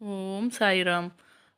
ఓం సాయిరామ్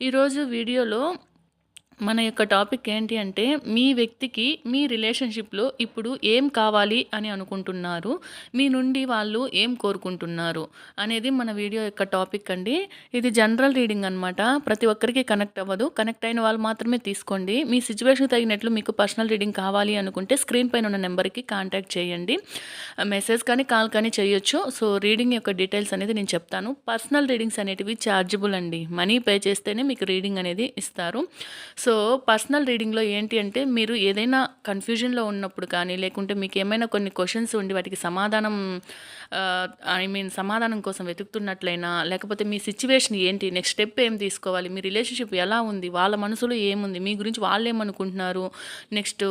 ఈరోజు వీడియోలో మన యొక్క టాపిక్ ఏంటి అంటే మీ వ్యక్తికి మీ రిలేషన్షిప్లో ఇప్పుడు ఏం కావాలి అని అనుకుంటున్నారు? మీ నుండి వాళ్ళు ఏం కోరుకుంటున్నారు? అనేది మన వీడియో యొక్క టాపిక్ అండి. ఇది జనరల్ రీడింగ్ అనమాట ప్రతి ఒక్కరికి కనెక్ట్ అవ్వదు. కనెక్ట్ అయిన వాళ్ళు మాత్రమే తీసుకోండి. మీ సిచ్యువేషన్ తగినట్లు మీకు పర్సనల్ రీడింగ్ కావాలి అనుకుంటే స్క్రీన్ పైన ఉన్న నెంబర్కి కాంటాక్ట్ చేయండి. మెసేజ్ కానీ కాల్ కానీ చేయొచ్చు. సో రీడింగ్ యొక్క డీటెయిల్స్ అనేది నేను చెప్తాను. పర్సనల్ రీడింగ్స్ అనేటివి ఛార్జబుల్ అండి. మనీ పే చేస్తేనే మీకు రీడింగ్ అనేది ఇస్తారు. సో పర్సనల్ రీడింగ్లో ఏంటి అంటే మీరు ఏదైనా కన్ఫ్యూజన్లో ఉన్నప్పుడు కానీ లేకుంటే మీకు ఏమైనా కొన్ని క్వశ్చన్స్ ఉండి వాటికి సమాధానం ఐ మీన్ సమాధానం కోసం వెతుకుతున్నట్లయినా లేకపోతే మీ సిచ్యువేషన్ ఏంటి నెక్స్ట్ స్టెప్ ఏం తీసుకోవాలి మీ రిలేషన్షిప్ ఎలా ఉంది వాళ్ళ మనసులో ఏముంది మీ గురించి వాళ్ళు ఏమనుకుంటున్నారు నెక్స్ట్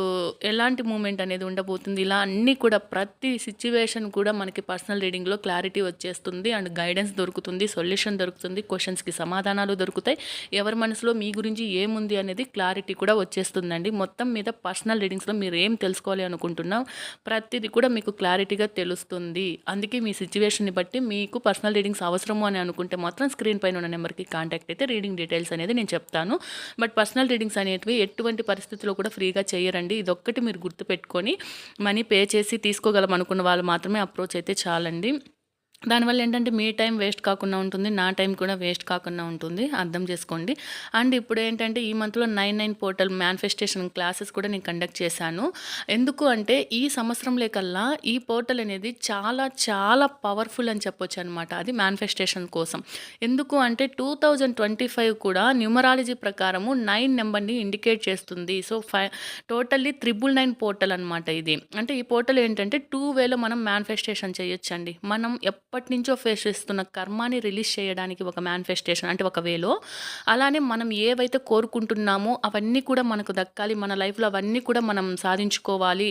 ఎలాంటి మూమెంట్ అనేది ఉండబోతుంది ఇలా అన్నీ కూడా ప్రతి సిచ్యువేషన్ కూడా మనకి పర్సనల్ రీడింగ్లో క్లారిటీ వచ్చేస్తుంది అండ్ గైడెన్స్ దొరుకుతుంది సొల్యూషన్ దొరుకుతుంది క్వశ్చన్స్కి సమాధానాలు దొరుకుతాయి. ఎవరి మనసులో మీ గురించి ఏముంది అనేది క్లారిటీ కూడా వచ్చేస్తుందండి. మొత్తం మీద పర్సనల్ రీడింగ్స్లో మీరు ఏం తెలుసుకోవాలి అనుకుంటున్నా ప్రతిదీ కూడా మీకు క్లారిటీగా తెలుస్తుంది. అందుకే మీ సిచ్యువేషన్ని బట్టి మీకు పర్సనల్ రీడింగ్స్ అవసరము అని అనుకుంటే మాత్రం స్క్రీన్ పైన ఉన్న నెంబర్కి కాంటాక్ట్ అయితే రీడింగ్ డీటెయిల్స్ అనేది నేను చెప్తాను. బట్ పర్సనల్ రీడింగ్స్ అనేటివి ఎటువంటి పరిస్థితుల్లో కూడా ఫ్రీగా చేయరండి. ఇదొక్కటి మీరు గుర్తుపెట్టుకొని మనీ పే చేసి తీసుకోగలం అనుకున్న వాళ్ళు మాత్రమే అప్రోచ్ అయితే చాలండి. దానివల్ల ఏంటంటే మీ టైం వేస్ట్ కాకుండా ఉంటుంది నా టైం కూడా వేస్ట్ కాకుండా ఉంటుంది అర్థం చేసుకోండి. అండ్ ఇప్పుడు ఏంటంటే ఈ మంత్లో nine nine portal manifestation classes కూడా నేను కండక్ట్ చేశాను. ఎందుకు అంటే ఈ సంవత్సరం లేకల్లా ఈ పోర్టల్ అనేది చాలా చాలా పవర్ఫుల్ అని చెప్పొచ్చు అనమాట అది మేనిఫెస్టేషన్ కోసం. ఎందుకు అంటే టూ థౌజండ్ ట్వంటీ ఫైవ్ కూడా న్యూమరాలజీ ప్రకారము నైన్ నెంబర్ని ఇండికేట్ చేస్తుంది. So five totally triple nine portal అనమాట ఇది. అంటే ఈ పోర్టల్ ఏంటంటే టూ వేలో మనం మేనిఫెస్టేషన్ చేయొచ్చండి. మనం ఎప్పటి నుంచో ఫేస్ చేస్తున్న కర్మాన్ని రిలీజ్ చేయడానికి ఒక మేనిఫెస్టేషన్ అంటే ఒక వేలో. అలానే మనం ఏవైతే కోరుకుంటున్నామో అవన్నీ కూడా మనకు దక్కాలి మన లైఫ్లో అవన్నీ కూడా మనం సాధించుకోవాలి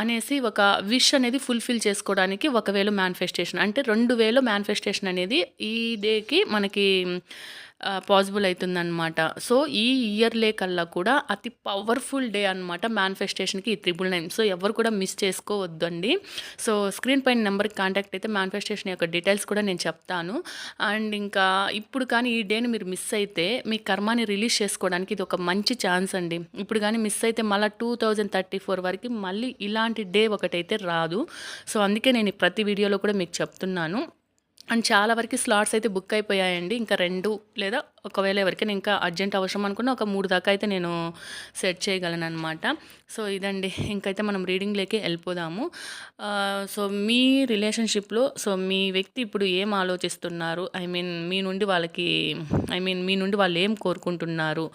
అనేసి ఒక విష్ అనేది ఫుల్ఫిల్ చేసుకోవడానికి ఒక వేలో మేనిఫెస్టేషన్ అంటే రెండు వేలో మేనిఫెస్టేషన్ అనేది ఈ డేకి మనకి పాసిబుల్ అవుతుందన్నమాట సో ఈ ఇయర్లే కల్లా కూడా అతి పవర్ఫుల్ డే అనమాట మేనిఫెస్టేషన్కి ఈ త్రిబుల్ నైన్ సో ఎవరు కూడా మిస్ చేసుకోవద్దండి. సో స్క్రీన్ పైన నెంబర్కి కాంటాక్ట్ అయితే మేనిఫెస్టేషన్ యొక్క డీటెయిల్స్ కూడా నేను చెప్తాను. అండ్ ఇంకా ఇప్పుడు కానీ ఈ డేని మీరు మిస్ అయితే మీ కర్మాన్ని రిలీజ్ చేసుకోవడానికి ఇది ఒక మంచి ఛాన్స్ అండి. ఇప్పుడు కానీ మిస్ అయితే మళ్ళీ టూ థౌజండ్ థర్టీ ఫోర్ వరకు మళ్ళీ ఇలాంటి డే ఒకటైతే రాదు. సో అందుకే నేను ప్రతి వీడియోలో కూడా మీకు చెప్తున్నాను. అండ్ చాలా వరకు స్లాట్స్ అయితే బుక్ అయిపోయాయండి. ఇంకా రెండు లేదా ఒకవేళ ఎవరికైనా ఇంకా అర్జెంట్ అవసరం అనుకున్న ఒక మూడు దాకా అయితే నేను సెట్ చేయగలను అనమాట సో ఇదండి. ఇంకైతే మనం రీడింగ్లోకి వెళ్ళిపోదాము. సో మీ రిలేషన్షిప్లో సో మీ వ్యక్తి ఇప్పుడు ఏం ఆలోచిస్తున్నారు? ఐ మీన్ మీ నుండి వాళ్ళకి ఐ మీన్ మీ నుండి వాళ్ళు ఏం కోరుకుంటున్నారు?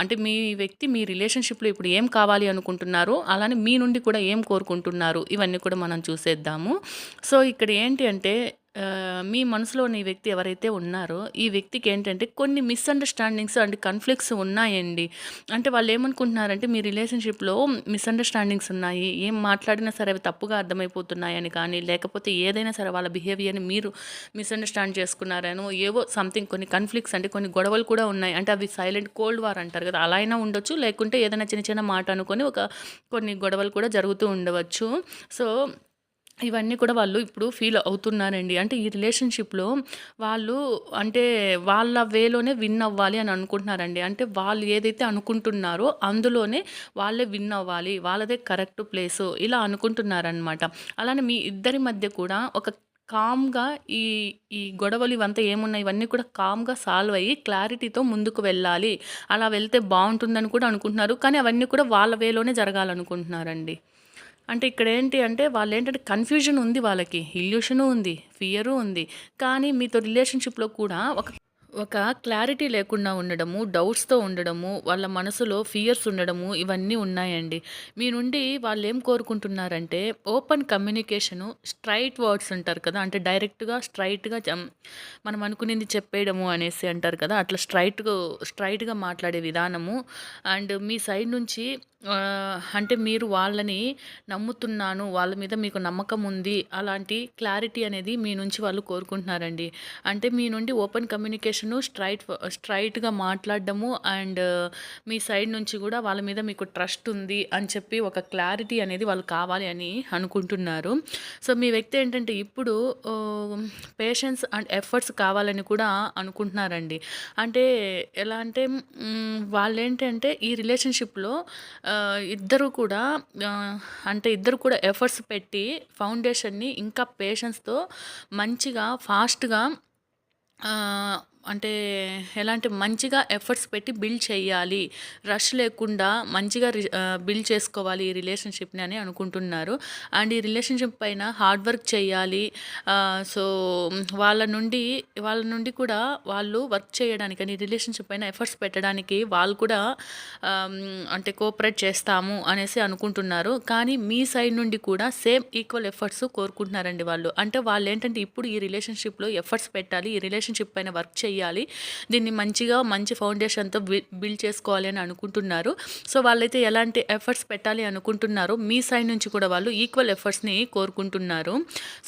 అంటే మీ వ్యక్తి మీ రిలేషన్షిప్లో ఇప్పుడు ఏం కావాలి అనుకుంటున్నారు? అలానే మీ నుండి కూడా ఏం కోరుకుంటున్నారు? ఇవన్నీ కూడా మనం చూసేద్దాము. సో ఇక్కడ ఏంటి అంటే మీ మనసులో ఉన్న ఈ వ్యక్తి ఎవరైతే ఉన్నారో ఈ వ్యక్తికి ఏంటంటే కొన్ని మిస్అండర్స్టాండింగ్స్ అండ్ కన్ఫ్లిక్ట్స్ ఉన్నాయండి. అంటే వాళ్ళు ఏమనుకుంటున్నారంటే మీ రిలేషన్షిప్లో మిస్అండర్స్టాండింగ్స్ ఉన్నాయి. ఏం మాట్లాడినా సరే అవి తప్పుగా అర్థమైపోతున్నాయని కానీ లేకపోతే ఏదైనా సరే వాళ్ళ బిహేవియర్ని మీరు మిస్అండర్స్టాండ్ చేసుకున్నారనో ఏవో సంథింగ్ కొన్ని కన్ఫ్లిక్ట్స్ అంటే కొన్ని గొడవలు కూడా ఉన్నాయి. అంటే అవి సైలెంట్ కోల్డ్ వార్ అంటారు కదా అలా అయినా ఉండొచ్చు. లేకుంటే ఏదైనా చిన్న చిన్న మాట అనుకొని ఒక కొన్ని గొడవలు కూడా జరుగుతూ ఉండవచ్చు. సో ఇవన్నీ కూడా వాళ్ళు ఇప్పుడు ఫీల్ అవుతున్నారండి. అంటే ఈ రిలేషన్షిప్లో వాళ్ళు అంటే వాళ్ళ వేలోనే విన్ అవ్వాలి అని అనుకుంటున్నారండి. అంటే వాళ్ళు ఏదైతే అనుకుంటున్నారో అందులోనే వాళ్ళే విన్ అవ్వాలి వాళ్ళదే కరెక్ట్ ప్లేసు ఇలా అనుకుంటున్నారనమాట అలానే మీ ఇద్దరి మధ్య కూడా ఒక కామ్గా ఈ ఈ గొడవలు ఇవంతా ఏమున్నాయి? ఇవన్నీ కూడా కామ్గా సాల్వ్ అయ్యి క్లారిటీతో ముందుకు వెళ్ళాలి. అలా వెళ్తే బాగుంటుందని కూడా అనుకుంటున్నారు. కానీ అవన్నీ కూడా వాళ్ళ వేలోనే జరగాలనుకుంటున్నారండి. అంటే ఇక్కడ ఏంటి అంటే వాళ్ళు ఏంటంటే కన్ఫ్యూజన్ ఉంది వాళ్ళకి ఇల్యూషను ఉంది ఫియరు ఉంది కానీ మీతో రిలేషన్షిప్లో కూడా ఒక ఒక క్లారిటీ లేకుండా ఉండడము, డౌట్స్‌తో ఉండడము, వాళ్ళ మనసులో ఫియర్స్ ఉండడము ఇవన్నీ ఉన్నాయండి. మీ నుండి వాళ్ళు ఏం కోరుకుంటున్నారంటే ఓపెన్ కమ్యూనికేషను, స్ట్రైట్ వర్డ్స్ అంటారు కదా! అంటే డైరెక్ట్‌గా, స్ట్రైట్గా జం మనం అనుకునింది చెప్పేయడము అనేసి అంటారు కదా! అట్లా స్ట్రైట్ స్ట్రైట్గా మాట్లాడే విధానము అండ్ మీ సైడ్ నుంచి అంటే మీరు వాళ్ళని నమ్ముతున్నాను, వాళ్ళ మీద మీకు నమ్మకం ఉంది. అలాంటి క్లారిటీ అనేది మీ నుంచి వాళ్ళు కోరుకుంటున్నారండి. అంటే మీ నుండి ఓపెన్ కమ్యూనికేషను, స్ట్రైట్ స్ట్రైట్గా మాట్లాడడము అండ్ మీ సైడ్ నుంచి కూడా వాళ్ళ మీద మీకు ట్రస్ట్ ఉంది అని చెప్పి ఒక క్లారిటీ అనేది వాళ్ళు కావాలి అని అనుకుంటున్నారు. సో, మీ వ్యక్తి ఏంటంటే ఇప్పుడు పేషెన్స్ అండ్ ఎఫర్ట్స్ కావాలని కూడా అనుకుంటున్నారండి. అంటే ఎలా అంటే వాళ్ళేంటంటే ఈ రిలేషన్‌షిప్‌లో ఇద్దరు కూడా అంటే ఇద్దరు కూడా ఎఫర్ట్స్ పెట్టి ఫౌండేషన్‌ని ఇంకా పేషెన్స్‌తో మంచిగా, ఫాస్ట్‌గా అంటే ఎలాంటి మంచిగా ఎఫర్ట్స్ పెట్టి బిల్డ్ చేయాలి. రష్ లేకుండా మంచిగా రి బిల్డ్ చేసుకోవాలి ఈ రిలేషన్‌షిప్‌ని అని అనుకుంటున్నారు. అండ్ ఈ రిలేషన్‌షిప్ పైన హార్డ్ వర్క్ చేయాలి. సో, వాళ్ళ నుండి వాళ్ళ నుండి కూడా వాళ్ళు వర్క్ చేయడానికి అని రిలేషన్‌షిప్ పైన ఎఫర్ట్స్ పెట్టడానికి వాళ్ళు కూడా అంటే కోఆపరేట్ చేస్తాము అనేసి అనుకుంటున్నారు. కానీ మీ సైడ్ నుండి కూడా సేమ్ ఈక్వల్ ఎఫర్ట్స్ కోరుకుంటున్నారండి వాళ్ళు. అంటే వాళ్ళు ఏంటంటే ఇప్పుడు ఈ రిలేషన్‌షిప్‌లో ఎఫర్ట్స్ పెట్టాలి. ఈ రిలేషన్‌షిప్ పైన వర్క్ చేయాలి. దీన్ని మంచిగా మంచి ఫౌండేషన్‌తో బిల్డ్ చేసుకోవాలి అని అనుకుంటున్నారు. సో, వాళ్ళైతే ఎలాంటి ఎఫర్ట్స్ పెట్టాలి అనుకుంటున్నారో మీ సైడ్ నుంచి కూడా వాళ్ళు ఈక్వల్ ఎఫర్ట్స్‌ని కోరుకుంటున్నారు.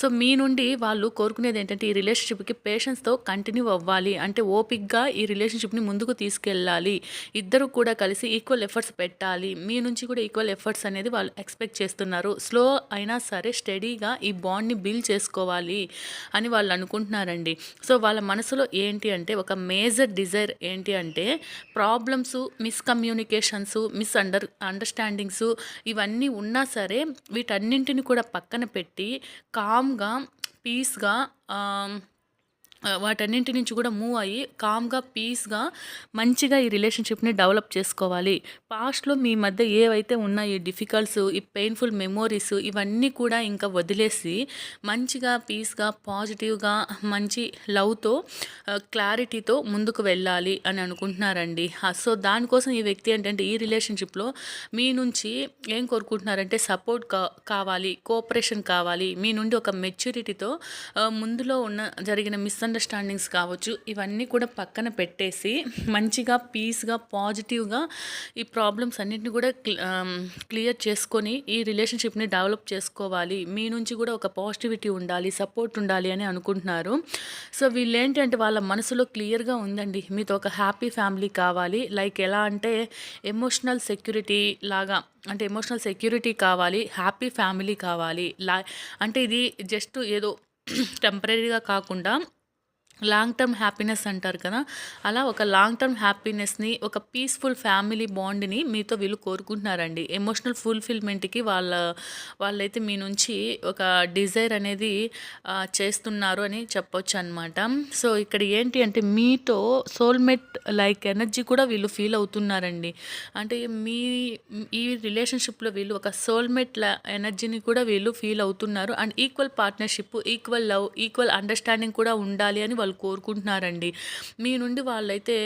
సో, మీ నుండి వాళ్ళు కోరుకునేది ఏంటంటే ఈ రిలేషన్‌షిప్‌కి పేషెన్స్‌తో కంటిన్యూ అవ్వాలి. అంటే ఓపిక్గా ఈ రిలేషన్‌షిప్‌ని ముందుకు తీసుకెళ్ళాలి. ఇద్దరు కూడా కలిసి ఈక్వల్ ఎఫర్ట్స్ పెట్టాలి. మీ నుంచి కూడా ఈక్వల్ ఎఫర్ట్స్ అనేది వాళ్ళు ఎక్స్‌పెక్ట్ చేస్తున్నారు. స్లో అయినా సరే స్టడీగా ఈ బాండ్‌ని బిల్డ్ చేసుకోవాలి అని వాళ్ళు అనుకుంటున్నారండి. సో, వాళ్ళ మనసులో ఏంటి అంటే ఒక మేజర్ డిజైర్ ఏంటి అంటే problems miscommunications mis under understandings ఇవన్నీ ఉన్నా సరే వీటన్నింటిని కూడా పక్కన పెట్టి కామ్‌గా, పీస్‌గా వాటన్నింటి నుంచి కూడా మూవ్ అయ్యి కామ్‌గా, పీస్‌గా మంచిగా ఈ రిలేషన్‌షిప్‌ని డెవలప్ చేసుకోవాలి. పాస్ట్‌లో మీ మధ్య ఏవైతే ఉన్నాయో డిఫికల్ట్స్, ఈ పెయిన్‌ఫుల్ మెమోరీస్ ఇవన్నీ కూడా ఇంకా వదిలేసి మంచిగా, పీస్‌గా, పాజిటివ్‌గా మంచి లవ్‌తో క్లారిటీతో ముందుకు వెళ్ళాలి అని అనుకుంటున్నారండి. సో, దానికోసం ఈ వ్యక్తి ఏంటంటే ఈ రిలేషన్‌షిప్‌లో మీ నుంచి ఏం కోరుకుంటున్నారంటే సపోర్ట్ కా కావాలి, కోఆపరేషన్ కావాలి. మీ నుండి ఒక మెచ్యూరిటీతో ముందులో ఉన్న జరిగిన మిస్‌అండర్‌స్టాండింగ్స్ కావచ్చు ఇవన్నీ కూడా పక్కన పెట్టేసి మంచిగా, పీస్‌గా, పాజిటివ్‌గా ఈ ప్రాబ్లమ్స్ అన్నిటిని కూడా క్లియర్ చేసుకొని ఈ రిలేషన్‌షిప్‌ని డెవలప్ చేసుకోవాలి. మీ నుంచి కూడా ఒక పాజిటివిటీ ఉండాలి, సపోర్ట్ ఉండాలి అని అనుకుంటున్నారు. సో, వీళ్ళు ఏంటంటే వాళ్ళ మనసులో క్లియర్‌గా ఉందండి. మీతో ఒక హ్యాపీ ఫ్యామిలీ కావాలి. లైక్ ఎలా అంటే ఎమోషనల్ సెక్యూరిటీ లాగా అంటే ఎమోషనల్ సెక్యూరిటీ కావాలి. హ్యాపీ ఫ్యామిలీ కావాలి. లా అంటే ఇది జస్ట్ ఏదో టెంపరరీగా కాకుండా లాంగ్ టర్మ్ హ్యాపీనెస్ అంటారు కదా! అలా ఒక లాంగ్ టర్మ్ హ్యాపీనెస్‌ని, ఒక పీస్‌ఫుల్ ఫ్యామిలీ బాండ్‌ని మీతో వీళ్ళు కోరుకుంటున్నారండి. ఎమోషనల్ ఫుల్‌ఫిల్‌మెంట్‌కి వాళ్ళ వాళ్ళైతే మీ నుంచి ఒక డిజైర్ అనేది చేస్తున్నారు అని చెప్పొచ్చనమాట. సో, ఇక్కడ ఏంటి అంటే మీతో సోల్‌మేట్ లైక్ ఎనర్జీ కూడా వీళ్ళు ఫీల్ అవుతున్నారండి. అంటే మీ ఈ రిలేషన్‌షిప్‌లో వీళ్ళు ఒక సోల్‌మేట్ ఎనర్జీని కూడా వీళ్ళు ఫీల్ అవుతున్నారు. And equal partnership, equal love, equal understanding కూడా ఉండాలి అని వాళ్ళు కోరుకుంటున్నారండి. మీ నుండి వాళ్ళైతే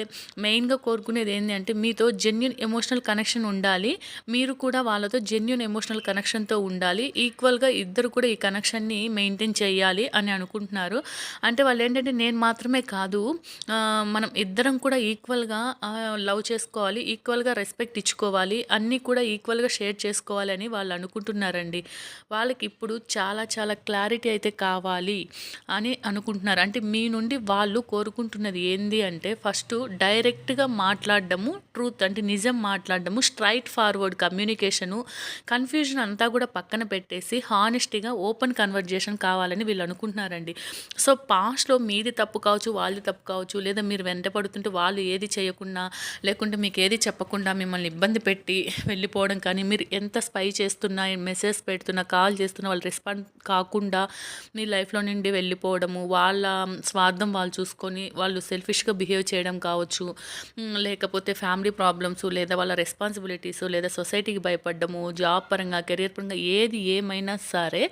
మెయిన్‌గా కోరుకునేది ఏంటి అంటే మీతో జెన్యున్ ఎమోషనల్ కనెక్షన్ ఉండాలి. మీరు కూడా వాళ్ళతో జెన్యున్ ఎమోషనల్ కనెక్షన్‌తో ఉండాలి. ఈక్వల్‌గా ఇద్దరు కూడా ఈ కనెక్షన్‌ని మెయింటైన్ చేయాలి అని అనుకుంటున్నారు. అంటే వాళ్ళు ఏంటంటే నేను మాత్రమే కాదు మనం ఇద్దరం కూడా ఈక్వల్‌గా లవ్ చేసుకోవాలి. ఈక్వల్‌గా రెస్పెక్ట్ ఇచ్చుకోవాలి. అన్నీ కూడా ఈక్వల్‌గా షేర్ చేసుకోవాలని వాళ్ళు అనుకుంటున్నారండి. వాళ్ళకి ఇప్పుడు చాలా చాలా క్లారిటీ అయితే కావాలి అని అనుకుంటున్నారు. అంటే మీ నుండి వాళ్ళు కోరుకుంటున్నది ఏంది అంటే ఫస్ట్ డైరెక్ట్‌గా మాట్లాడడము, ట్రూత్ అంటే నిజం మాట్లాడడము, స్ట్రైట్ ఫార్వర్డ్ కమ్యూనికేషను, కన్‌ఫ్యూజన్ అంతా కూడా పక్కన పెట్టేసి హానెస్టీగా ఓపెన్ కన్వర్జేషన్ కావాలని వీళ్ళు అనుకుంటున్నారండి. సో, పాస్ట్‌లో మీది తప్పు కావచ్చు, వాళ్ళది తప్పు కావచ్చు, లేదా మీరు వెంట పడుతుంటే వాళ్ళు ఏది చేయకుండా, లేకుంటే మీకు ఏది చెప్పకుండా మిమ్మల్ని ఇబ్బంది పెట్టి వెళ్ళిపోవడం కానీ, మీరు ఎంత స్పై చేస్తున్నా, మెసేజ్ పెడుతున్నా, కాల్ చేస్తున్నా వాళ్ళు రెస్పాండ్ కాకుండా మీ లైఫ్‌లో నుండి వెళ్ళిపోవడము, వాళ్ళ స్వార్థం స్వార్థం వాళ్ళు చూసుకొని వాళ్ళు సెల్ఫిష్గా బిహేవ్ చేయడం కావచ్చు లేకపోతే ఫ్యామిలీ ప్రాబ్లమ్స్ లేదా వాళ్ళ రెస్పాన్సిబిలిటీస్ లేదా సొసైటీకి భయపడ్డము జాబ్ పరంగా కెరియర్ పరంగా ఏది ఏమైనా సరే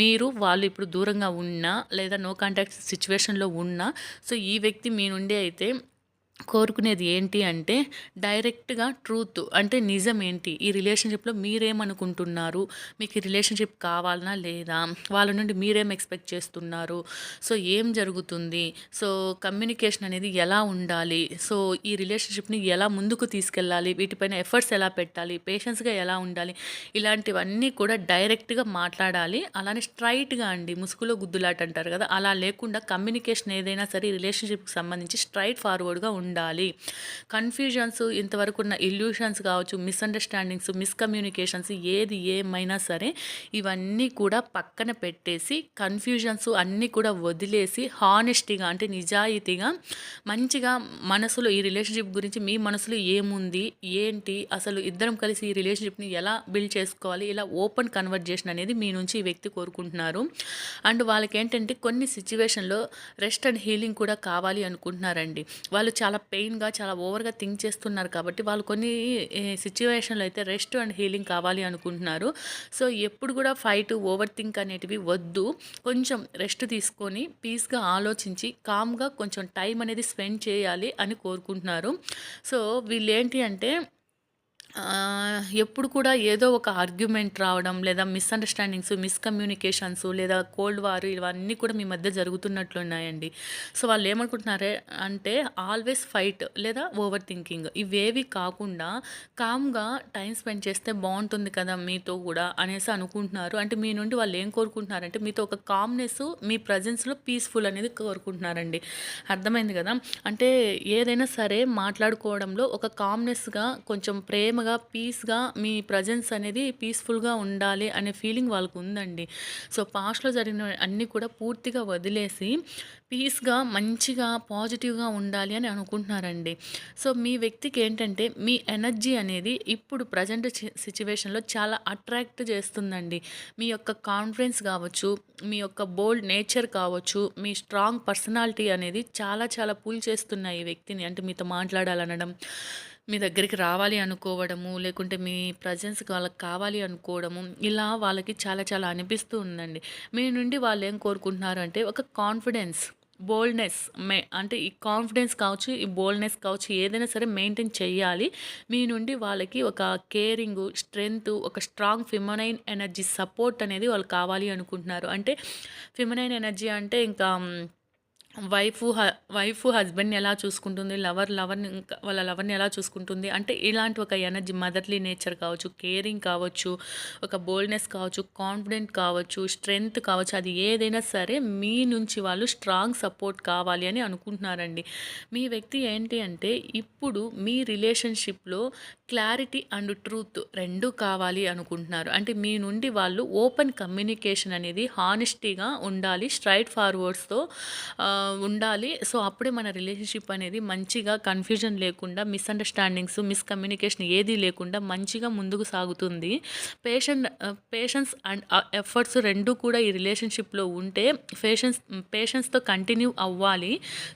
మీరు వాళ్ళు ఇప్పుడు దూరంగా ఉన్నా లేదా నో కాంటాక్ట్ సిచ్యువేషన్లో ఉన్నా సో ఈ వ్యక్తి మీ నుండి అయితే కోరుకునేది ఏంటి అంటే డైరెక్ట్గా ట్రూత్ అంటే నిజం ఏంటి? ఈ రిలేషన్షిప్లో మీరేమనుకుంటున్నారు? మీకు ఈ రిలేషన్షిప్ కావాలనా లేదా? వాళ్ళ నుండి మీరేం ఎక్స్పెక్ట్ చేస్తున్నారు? సో ఏం జరుగుతుంది? సో కమ్యూనికేషన్ అనేది ఎలా ఉండాలి? సో ఈ రిలేషన్షిప్ని ఎలా ముందుకు తీసుకెళ్ళాలి? వీటిపైన ఎఫర్ట్స్ ఎలా పెట్టాలి? పేషెన్స్గా ఎలా ఉండాలి? ఇలాంటివన్నీ కూడా డైరెక్ట్గా మాట్లాడాలి. అలానే స్ట్రైట్గా అండి ముసుగులో గుద్దులాట అంటారు కదా? అలా లేకుండా కమ్యూనికేషన్ ఏదైనా సరే రిలేషన్షిప్కి సంబంధించి స్ట్రైట్ ఫార్వర్డ్గా ఉండాలి. ఉండాలి. కన్ఫ్యూజన్స్ ఇంతవరకు ఉన్న ఇల్యూషన్స్ కావచ్చు మిస్అండర్స్టాండింగ్స్ మిస్కమ్యూనికేషన్స్ ఏది ఏమైనా సరే ఇవన్నీ కూడా పక్కన పెట్టేసి కన్ఫ్యూజన్స్ అన్నీ కూడా వదిలేసి హానెస్టీగా అంటే నిజాయితీగా మంచిగా మనసులో ఈ రిలేషన్షిప్ గురించి మీ మనసులో ఏముంది ఏంటి అసలు ఇద్దరం కలిసి ఈ రిలేషన్షిప్ని ఎలా బిల్డ్ చేసుకోవాలి ఇలా ఓపెన్ కన్వర్జేషన్ అనేది మీ నుంచి ఈ వ్యక్తి కోరుకుంటున్నారు. అండ్ వాళ్ళకి ఏంటంటే కొన్ని సిచ్యువేషన్లో రెస్ట్ అండ్ హీలింగ్ కూడా కావాలి అనుకుంటున్నారండి. వాళ్ళు చాలా పెయిన్గా చాలా ఓవర్గా థింక్ చేస్తున్నారు కాబట్టి వాళ్ళు కొన్ని సిచ్యువేషన్లో అయితే రెస్ట్ అండ్ హీలింగ్ కావాలి అనుకుంటున్నారు. సో ఎప్పుడు కూడా ఫైట్ ఓవర్ థింక్ అనేటివి వద్దు. కొంచెం రెస్ట్ తీసుకొని పీస్గా ఆలోచించి కామ్గా కొంచెం టైం అనేది స్పెండ్ చేయాలి అని కోరుకుంటున్నారు. సో వీళ్ళు ఏంటి అంటే ఎప్పుడు కూడా ఏదో ఒక ఆర్గ్యుమెంట్ రావడం లేదా మిస్అండర్స్టాండింగ్స్ మిస్కమ్యూనికేషన్స్ లేదా కోల్డ్ వార్ ఇవన్నీ కూడా మీ మధ్య జరుగుతున్నట్లు ఉన్నాయండి. సో వాళ్ళు ఏమనుకుంటున్నారే అంటే ఆల్వేస్ ఫైట్ లేదా ఓవర్ థింకింగ్ ఇవేవి కాకుండా కామ్గా టైం స్పెండ్ చేస్తే బాగుంటుంది కదా మీతో కూడా అనేసి అనుకుంటున్నారు. అంటే మీ నుండి వాళ్ళు ఏం కోరుకుంటున్నారంటే మీతో ఒక కామ్నెస్ మీ ప్రజెన్స్లో పీస్ఫుల్ అనేది కోరుకుంటున్నారండి. అర్థమైంది కదా? అంటే ఏదైనా సరే మాట్లాడుకోవడంలో ఒక కామ్నెస్గా కొంచెం ప్రేమగా పీస్గా మీ ప్రజెన్స్ అనేది పీస్ఫుల్గా ఉండాలి అనే ఫీలింగ్ వాళ్ళకు ఉందండి. సో పాస్ట్లో జరిగిన అన్నీ కూడా పూర్తిగా వదిలేసి పీస్గా మంచిగా పాజిటివ్గా ఉండాలి అని అనుకుంటున్నారండి. సో మీ వ్యక్తికి ఏంటంటే మీ ఎనర్జీ అనేది ఇప్పుడు ప్రజెంట్ సిచ్యువేషన్లో చాలా అట్రాక్ట్ చేస్తుందండి. మీ యొక్క కాన్ఫిడెన్స్ కావచ్చు మీ యొక్క బోల్డ్ నేచర్ కావచ్చు మీ స్ట్రాంగ్ పర్సనాలిటీ అనేది చాలా చాలా పూల్ చేస్తున్నాయి ఈ వ్యక్తిని. అంటే మీతో మాట్లాడాలనడం మీ దగ్గరికి రావాలి అనుకోవడము లేకుంటే మీ ప్రజెన్స్ వాళ్ళకి కావాలి అనుకోవడము ఇలా వాళ్ళకి చాలా చాలా అనిపిస్తూ ఉందండి. మీ నుండి వాళ్ళు ఏం కోరుకుంటున్నారు అంటే ఒక కాన్ఫిడెన్స్ బోల్డ్నెస్ మే అంటే ఈ కాన్ఫిడెన్స్ కావచ్చు ఈ బోల్డ్నెస్ కావచ్చు ఏదైనా సరే మెయింటైన్ చేయాలి. మీ నుండి వాళ్ళకి ఒక కేరింగ్ స్ట్రెంగ్త్ ఒక స్ట్రాంగ్ ఫిమనైన్ ఎనర్జీ సపోర్ట్ అనేది వాళ్ళు కావాలి అనుకుంటున్నారు. అంటే ఫిమనైన్ ఎనర్జీ అంటే ఇంకా వైఫ్ వైఫ్ హస్బెండ్ని ఎలా చూసుకుంటుంది? లవర్ లవర్ని ఇంకా వాళ్ళ లవర్ని ఎలా చూసుకుంటుంది? అంటే ఇలాంటి ఒక ఎనర్జీ మదర్లీ నేచర్ కావచ్చు కేరింగ్ కావచ్చు ఒక బోల్డ్నెస్ కావచ్చు కాన్ఫిడెంట్ కావచ్చు స్ట్రెంగ్త్ కావచ్చు అది ఏదైనా సరే మీ నుంచి వాళ్ళు స్ట్రాంగ్ సపోర్ట్ కావాలి అని అనుకుంటున్నారండి. మీ వ్యక్తి ఏంటి అంటే ఇప్పుడు మీ రిలేషన్షిప్లో క్లారిటీ అండ్ ట్రూత్ రెండు కావాలి అనుకుంటున్నారు. అంటే మీ నుండి వాళ్ళు ఓపెన్ కమ్యూనికేషన్ అనేది హానెస్టీగా ఉండాలి స్ట్రైట్ ఫార్వర్డ్స్తో ఉండాలి. సో అప్పుడే మన రిలేషన్షిప్ అనేది మంచిగా కన్ఫ్యూజన్ లేకుండా మిస్అండర్స్టాండింగ్స్ మిస్కమ్యూనికేషన్ ఏది లేకుండా మంచిగా ముందుకు సాగుతుంది. పేషెంట్ పేషెన్స్ అండ్ ఎఫర్ట్స్ రెండు కూడా ఈ రిలేషన్షిప్లో ఉంటే పేషెన్స్ పేషెన్స్తో కంటిన్యూ అవ్వాలి.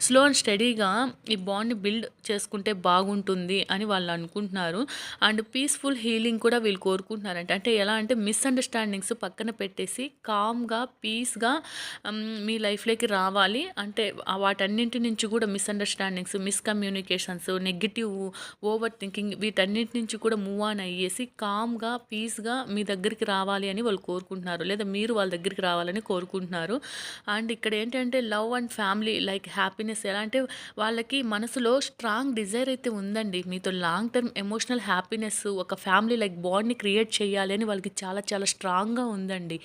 స్లో అండ్ స్టడీగా ఈ బాండ్ని బిల్డ్ చేసుకుంటే బాగుంటుంది అని వాళ్ళు అనుకుంటున్నారు. అండ్ పీస్ఫుల్ హీలింగ్ కూడా వీళ్ళు కోరుకుంటున్నారంటే. అంటే ఎలా అంటే మిస్అండర్స్టాండింగ్స్ పక్కన పెట్టేసి కామ్గా పీస్గా మీ లైఫ్లోకి రావాలి. అంటే అంటే వాటన్నింటి నుంచి కూడా misunderstandings miscommunications negative over thinking వీటన్నిటి నుంచి కూడా మూవ్ ఆన్ అయ్యేసి కామ్గా పీస్గా మీ దగ్గరికి రావాలి అని వాళ్ళు కోరుకుంటున్నారు లేదా మీరు వాళ్ళ దగ్గరికి రావాలని కోరుకుంటున్నారు. అండ్ ఇక్కడ ఏంటంటే love and family like happiness ఎలా అంటే వాళ్ళకి మనసులో స్ట్రాంగ్ డిజైర్ అయితే ఉందండి. మీతో లాంగ్ టర్మ్ ఎమోషనల్ హ్యాపీనెస్ ఒక ఫ్యామిలీ లైక్ బాండ్ని క్రియేట్ చేయాలి అని వాళ్ళకి చాలా చాలా స్ట్రాంగ్గా ఉందండి.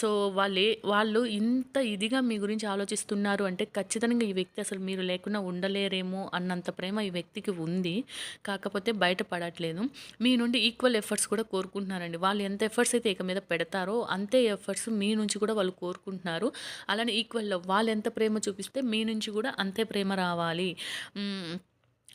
సో వాళ్ళే వాళ్ళు ఇంత ఇదిగా మీ గురించి ఆలోచిస్తున్నారు అంటే ఖచ్చితంగా ఈ వ్యక్తి అసలు మీరు లేకుండా ఉండలేరేమో అన్నంత ప్రేమ ఈ వ్యక్తికి ఉంది. కాకపోతే బయటపడట్లేదు మీ నుండి ఈక్వల్ ఎఫర్ట్స్ కూడా కోరుకుంటున్నారండి. వాళ్ళు ఎంత ఎఫర్ట్స్ అయితే ఇక మీద పెడతారో అంతే ఎఫర్ట్స్ మీ నుంచి కూడా వాళ్ళు కోరుకుంటున్నారు. అలానే ఈక్వల్లో వాళ్ళు ఎంత ప్రేమ చూపిస్తే మీ నుంచి కూడా అంతే ప్రేమ రావాలి.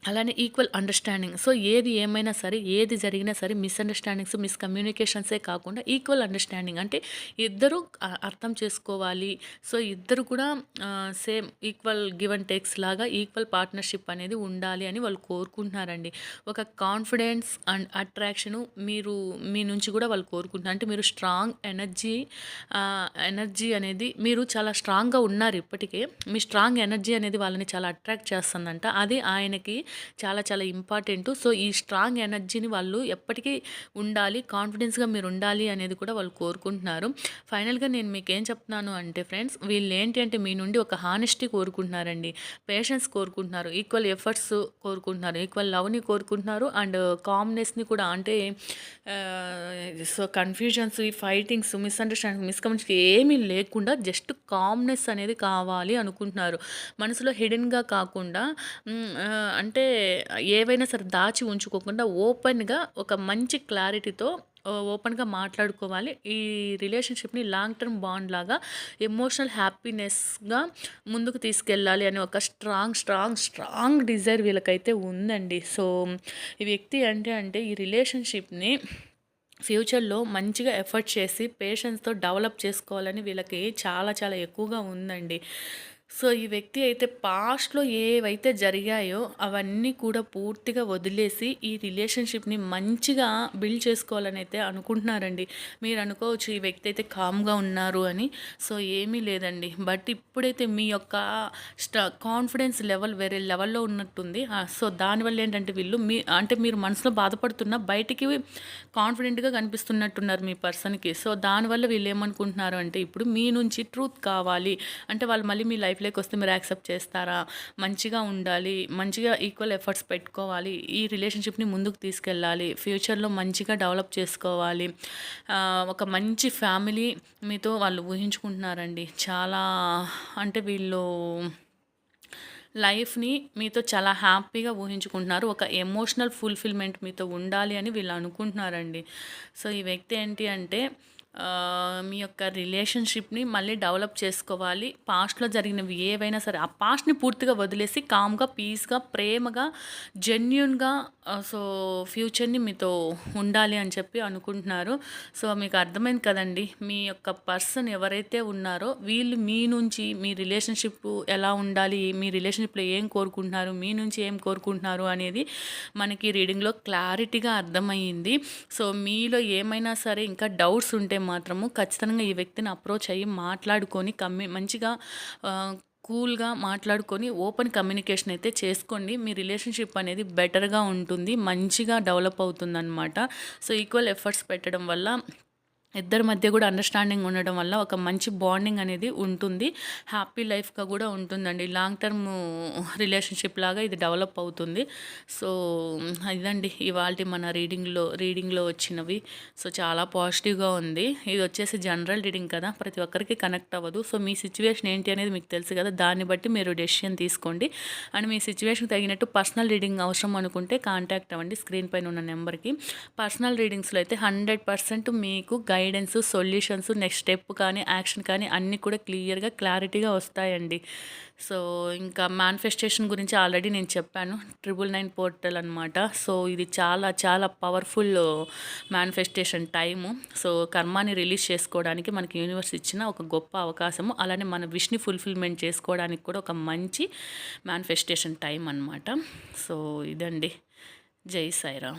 అలానే ఈక్వల్ అండర్స్టాండింగ్ సో ఏది ఏమైనా సరే ఏది జరిగినా సరే మిస్అండర్స్టాండింగ్స్ మిస్కమ్యూనికేషన్సే కాకుండా ఈక్వల్ అండర్స్టాండింగ్ అంటే ఇద్దరు అర్థం చేసుకోవాలి. సో ఇద్దరు కూడా same equal give and takes లాగా ఈక్వల్ పార్ట్నర్షిప్ అనేది ఉండాలి అని వాళ్ళు కోరుకుంటున్నారండి. ఒక కాన్ఫిడెన్స్ అండ్ అట్రాక్షను మీరు మీ నుంచి కూడా వాళ్ళు కోరుకుంటున్నారు. అంటే మీరు స్ట్రాంగ్ ఎనర్జీ ఎనర్జీ అనేది మీరు చాలా స్ట్రాంగ్గా ఉన్నారు ఇప్పటికే. మీ స్ట్రాంగ్ ఎనర్జీ అనేది వాళ్ళని చాలా అట్రాక్ట్ చేస్తుందంట. అది ఆయనకి చాలా చాలా ఇంపార్టెంట్. సో ఈ స్ట్రాంగ్ ఎనర్జీని వాళ్ళు ఎప్పటికీ ఉండాలి కాన్ఫిడెన్స్గా మీరు ఉండాలి అనేది కూడా వాళ్ళు కోరుకుంటున్నారు. ఫైనల్గా నేను మీకు ఏం చెప్తున్నాను అంటే ఫ్రెండ్స్ వీళ్ళు ఏంటి అంటే మీ నుండి ఒక హానెస్టీ కోరుకుంటున్నారండి. పేషెన్స్ కోరుకుంటున్నారు ఈక్వల్ ఎఫర్ట్స్ కోరుకుంటున్నారు ఈక్వల్ లవ్ని కోరుకుంటున్నారు అండ్ కామ్నెస్ని కూడా అంటే సో కన్ఫ్యూజన్స్ ఈ ఫైటింగ్స్ మిస్అండర్స్టాండింగ్ మిస్కమ్యూనికేషన్ ఏమీ లేకుండా జస్ట్ కామ్నెస్ అనేది కావాలి అనుకుంటున్నారు. మనసులో హిడెన్గా కాకుండా అంటే అంటే ఏవైనా సరే దాచి ఉంచుకోకుండా ఓపెన్గా ఒక మంచి క్లారిటీతో ఓపెన్గా మాట్లాడుకోవాలి. ఈ రిలేషన్షిప్ని లాంగ్ టర్మ్ బాండ్ లాగా ఎమోషనల్ హ్యాపీనెస్గా ముందుకు తీసుకెళ్ళాలి అనే ఒక స్ట్రాంగ్ స్ట్రాంగ్ స్ట్రాంగ్ డిజైర్ వీళ్ళకైతే ఉందండి. సో ఈ వ్యక్తి అంటే అంటే ఈ రిలేషన్షిప్ని ఫ్యూచర్లో మంచిగా ఎఫర్ట్ చేసి పేషెన్స్తో డెవలప్ చేసుకోవాలని వీళ్ళకి చాలా చాలా ఎక్కువగా ఉందండి. సో ఈ వ్యక్తి అయితే పాస్ట్లో ఏవైతే జరిగాయో అవన్నీ కూడా పూర్తిగా వదిలేసి ఈ రిలేషన్షిప్ని మంచిగా బిల్డ్ చేసుకోవాలని అయితే అనుకుంటున్నారండి. మీరు అనుకోవచ్చు ఈ వ్యక్తి అయితే కామ్గా ఉన్నారు అని. సో ఏమీ లేదండి. బట్ ఇప్పుడైతే మీ యొక్క స్ట కాన్ఫిడెన్స్ లెవెల్ వేరే లెవెల్లో ఉన్నట్టుంది. సో దానివల్ల ఏంటంటే వీళ్ళు మీ అంటే మీరు మనసులో బాధపడుతున్న బయటికి కాన్ఫిడెంట్గా కనిపిస్తున్నట్టున్నారు మీ పర్సన్కి. సో దానివల్ల వీళ్ళు ఏమనుకుంటున్నారు అంటే ఇప్పుడు మీ నుంచి ట్రూత్ కావాలి. అంటే వాళ్ళు మళ్ళీ మీ లైఫ్లోకి వస్తే మీరు యాక్సెప్ట్ చేస్తారా? మంచిగా ఉండాలి మంచిగా ఈక్వల్ ఎఫర్ట్స్ పెట్టుకోవాలి ఈ రిలేషన్షిప్ని ముందుకు తీసుకెళ్ళాలి ఫ్యూచర్లో మంచిగా డెవలప్ చేసుకోవాలి. ఒక మంచి ఫ్యామిలీ మీతో వాళ్ళు ఊహించుకుంటున్నారండి. చాలా అంటే వీళ్ళు లైఫ్ని మీతో చాలా హ్యాపీగా ఊహించుకుంటున్నారు. ఒక ఎమోషనల్ ఫుల్ఫిల్మెంట్ మీతో ఉండాలి అని వీళ్ళు అనుకుంటున్నారండి. సో ఈ వ్యక్తి ఏంటి అంటే మీ యొక్క రిలేషన్షిప్ని మళ్ళీ డెవలప్ చేసుకోవాలి. పాస్ట్లో జరిగినవి ఏవైనా సరే ఆ పాస్ట్ని పూర్తిగా వదిలేసి కామ్గా పీస్గా ప్రేమగా జెన్యున్గా సో ఫ్యూచర్ని మీతో ఉండాలి అని చెప్పి అనుకుంటున్నారు. సో మీకు అర్థమైంది కదండి. మీ యొక్క పర్సన్ ఎవరైతే ఉన్నారో వీళ్ళు మీ నుంచి మీ రిలేషన్షిప్ ఎలా ఉండాలి మీ రిలేషన్షిప్లో ఏం కోరుకుంటున్నారు మీ నుంచి ఏం కోరుకుంటున్నారు అనేది మనకి రీడింగ్లో క్లారిటీగా అర్థమయ్యింది. సో మీలో ఏమైనా సరే ఇంకా డౌట్స్ ఉంటే మాత్రము ఖచ్చితంగా ఈ వ్యక్తిని అప్రోచ్ అయ్యి మాట్లాడుకొని కమ్మి మంచిగా కూల్గా మాట్లాడుకొని ఓపెన్ కమ్యూనికేషన్ అయితే చేసుకోండి. మీ రిలేషన్షిప్ అనేది బెటర్గా ఉంటుంది మంచిగా డెవలప్ అవుతుందన్నమాట. సో ఈక్వల్ ఎఫర్ట్స్ పెట్టడం వల్ల ఇద్దరి మధ్య కూడా అండర్స్టాండింగ్ ఉండడం వల్ల ఒక మంచి బాండింగ్ అనేది ఉంటుంది. హ్యాపీ లైఫ్గా కూడా ఉంటుందండి. లాంగ్ టర్మ్ రిలేషన్షిప్ లాగా ఇది డెవలప్ అవుతుంది. సో ఇదండి ఇవాళ మన రీడింగ్లో రీడింగ్లో వచ్చినవి. సో చాలా పాజిటివ్గా ఉంది. ఇది వచ్చేసి జనరల్ రీడింగ్ కదా. ప్రతి ఒక్కరికి కనెక్ట్ అవ్వదు. సో మీ సిచ్యువేషన్ ఏంటి అనేది మీకు తెలుసు కదా. దాన్ని బట్టి మీరు డెసిషన్ తీసుకోండి. అండ్ మీ సిచ్యువేషన్కి తగినట్టు పర్సనల్ రీడింగ్ అవసరం అనుకుంటే కాంటాక్ట్ అవ్వండి. స్క్రీన్ పైన ఉన్న నెంబర్కి పర్సనల్ రీడింగ్స్లో అయితే హండ్రెడ్ పర్సెంట్ మీకు గైడెన్స్ సొల్యూషన్స్ నెక్స్ట్ స్టెప్ కానీ యాక్షన్ కానీ అన్నీ కూడా క్లియర్గా క్లారిటీగా వస్తాయండి. సో ఇంకా మేనిఫెస్టేషన్ గురించి ఆల్రెడీ నేను చెప్పాను. ట్రిపుల్ నైన్ పోర్టల్ అనమాట సో ఇది చాలా చాలా పవర్ఫుల్ మేనిఫెస్టేషన్ టైము. సో కర్మాని రిలీజ్ చేసుకోవడానికి మనకి యూనివర్స్ ఇచ్చిన ఒక గొప్ప అవకాశము. అలానే మన విష్ని ఫుల్ఫిల్మెంట్ చేసుకోవడానికి కూడా ఒక మంచి మేనిఫెస్టేషన్ టైం అనమాట సో ఇదండి. జై సాయిరామ్.